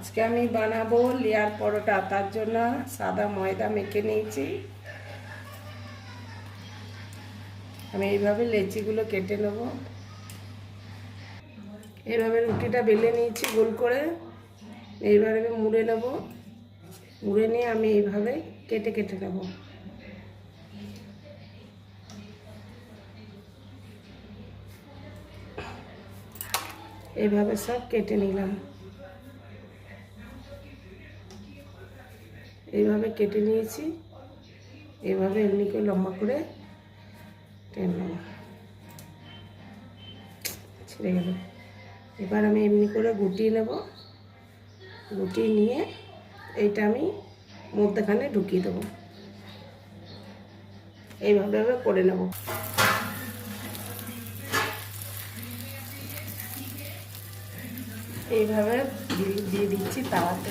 আজকে আমি বানাবো লেয়ার পরোটা, তার জন্য সাদা ময়দা মেখে নিয়েছি। আমি এইভাবে লেচিগুলো কেটে নেব। এইভাবে রুটিটা বেলে নিয়েছি গোল করে। এইভাবে আমি মুড়ে নেব। মুড়ে নিয়ে আমি এইভাবে কেটে কেটে নেব। এইভাবে সব কেটে নিলাম। এইভাবে কেটে নিয়েছি। এইভাবে এমনি করে লম্বা করে টেনে নেব। ছেড়ে গেল। এবার আমি এমনি করে গুটিয়ে নেব। গুটিয়ে নিয়ে এইটা আমি মধ্যখানে ঢুকিয়ে দেবো। এইভাবে আমি করে নেব। এইভাবে দিয়ে দিচ্ছি তাওয়াতে।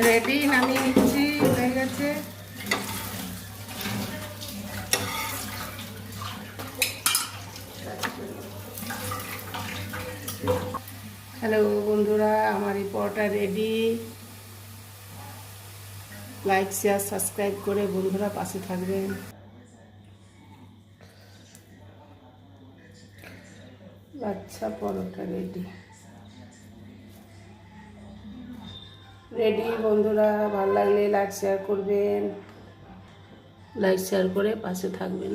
রেডি, নামিয়ে নিচ্ছি, হয়ে গেছে। হ্যালো বন্ধুরা, আমার এই paratha ready. Like share subscribe করে বন্ধুরা পাশে থাকবেন। আচ্ছা পরোটা রেডি। রেডি বন্ধুরা ভালো লাগলে লাইক শেয়ার করবেন। লাইক শেয়ার করে পাশে থাকবেন।